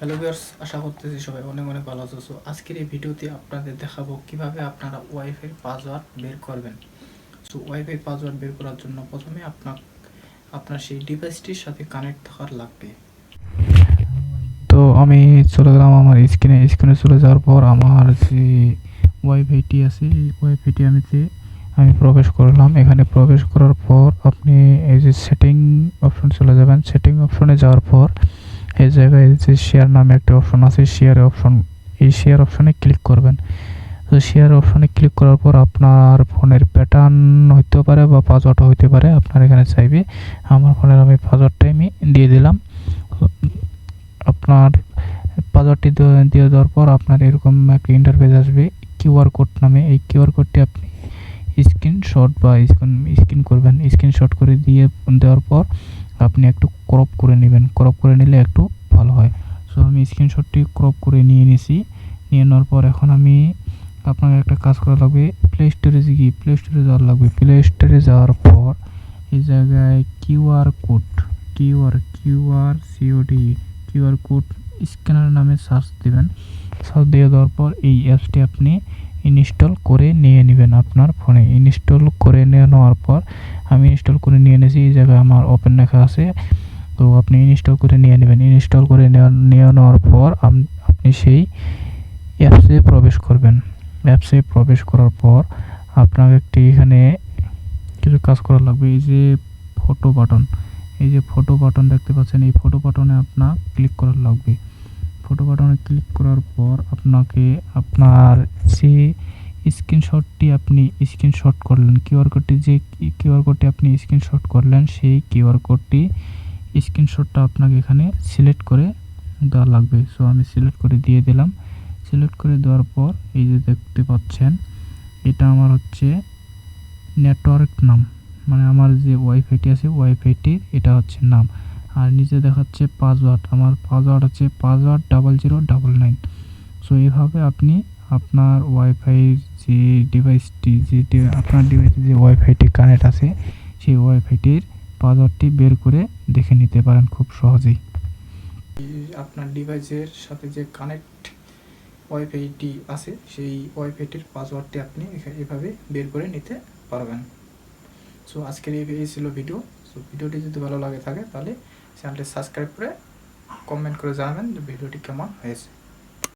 Hello viewers আশা করতেছি সবাই অনেক অনেক ভালো আছো। আজকের এই ভিডিওতে আপনাদের দেখাবো কীভাবে আপনারা ওয়াইফাই পাসওয়ার্ড বের করবেন। সো ওয়াইফাই পাসওয়ার্ড বের করার জন্য প্রথমে আপনার আপনার সেই ডিভাইসটির সাথে কানেক্ট থাকার লাগবে। তো আমি চলে গেলাম আমার স্ক্রিনে স্ক্রিনে চলে যাওয়ার পর আমার যে ওয়াইফাইটি আছে, এই ওয়াইফাইটি আমি যে আমি প্রবেশ করলাম, এখানে প্রবেশ করার পর আপনি এই যে সেটিং অপশন চলে যাবেন। সেটিং অপশনে যাওয়ার পর এই জায়গায় যে শেয়ার নামে একটা অপশন আছে শেয়ার অপশন এই শেয়ার অপশনে ক্লিক করবেন। তো শেয়ার অপশনে ক্লিক করার পর আপনার ফোনের প্যাটার্ন হইতে পারে বা পাসওয়ার্ড হইতে পারে, আপনার এখানে চাইবে। আমার ফোনের আমি পাসওয়ার্ডটাই আমি দিয়ে দিলাম। আপনার পাসওয়ার্ডটি দিয়ে- দেওয়ার পর আপনার এরকম একটা ইন্টারফেস আসবে কিউআর কোড নামে। এই কিউআর কোডটি আপনি স্ক্রিনশট বা স্ক্রিন স্ক্রিন করবেন। স্ক্রিনশট করে দিয়ে দেওয়ার পর আপনি একটু ক্রপ করে নেবেন। ক্রপ করে নিলে একটু সো আমি স্ক্রিনশটটি ক্রপ করে নিয়ে নিয়েছি নিয়ে নেওয়ার পর এখন আমি আপনাকে একটা কাজ করা লাগবে। প্লে স্টোরে গিয়ে প্লে স্টোরে যাওয়ার লাগবে। প্লে স্টোরে যাওয়ার পর এই জায়গায় QR code QR QR code QR code scanner নামে সার্চ দেবেন। সার্চ দিয়ে দেওয়ার পর এই অ্যাপসটি আপনি ইনস্টল করে নিয়ে নেবেন আপনার ফোনে ইনস্টল করে নিয়ে নেওয়ার পর আমি ইনস্টল করে নিয়ে নিয়েছি এই জায়গায় আমার ওপেন লেখা আছে। তো আপনি ইনস্টল করে নিয়ে নেবেন। ইনস্টল করে নিয়ে নেওয়ার পর আপনি সেই অ্যাপসে প্রবেশ করবেন। অ্যাপসে প্রবেশ করার পর আপনাকে একটি এখানে কিছু কাজ করা লাগবে। এই যে ফটো বাটন এই যে ফটো বাটন দেখতে পাচ্ছেন, এই ফটো বাটনে আপনার ক্লিক করা লাগবে। ফটো বাটনে ক্লিক করার পর আপনাকে আপনার যে স্ক্রিনশটটি আপনি স্ক্রিনশট করলেন কিউআর কোডটি যে কিউআর কোডটি আপনি স্ক্রিনশট করলেন, সেই কিউআর কোডটি স্ক্রিনশটটা আপনাকে এখানে সিলেক্ট করে দেওয়া লাগবে। সো আমি সিলেক্ট করে দিয়ে দিলাম। সিলেক্ট করে দেওয়ার পর এই যে দেখতে পাচ্ছেন, এটা আমার হচ্ছে নেটওয়ার্ক নাম। মানে আমার যে ওয়াইফাইটি আছে ওয়াইফাইটির এটা হচ্ছে নাম। আর নিচে দেখাচ্ছে পাসওয়ার্ড আমার পাসওয়ার্ড হচ্ছে password double zero double nine so এইভাবে আপনি আপনার ওয়াইফাইয়ের যে ডিভাইসটি যে আপনার ডিভাইসে যে ওয়াইফাইটি কানেক্ট আছে, সেই ওয়াইফাইটির পাসওয়ার্ডটি বের করে দেখে নিতে পারেন খুব সহজেই। আপনার ডিভাইসের সাথে যে কানেক্ট ওয়াইফাইটি আছে, সেই ওয়াইফাইটির পাসওয়ার্ডটি আপনি এভাবে বের করে নিতে পারবেন। সো, আজকের এই ছিল ভিডিও। সো, ভিডিওটি যদি ভালো লাগে থাকে, তাহলে চ্যানেলটি সাবস্ক্রাইব করে কমেন্ট করে জানাবেন যে ভিডিওটি কেমন হয়েছে।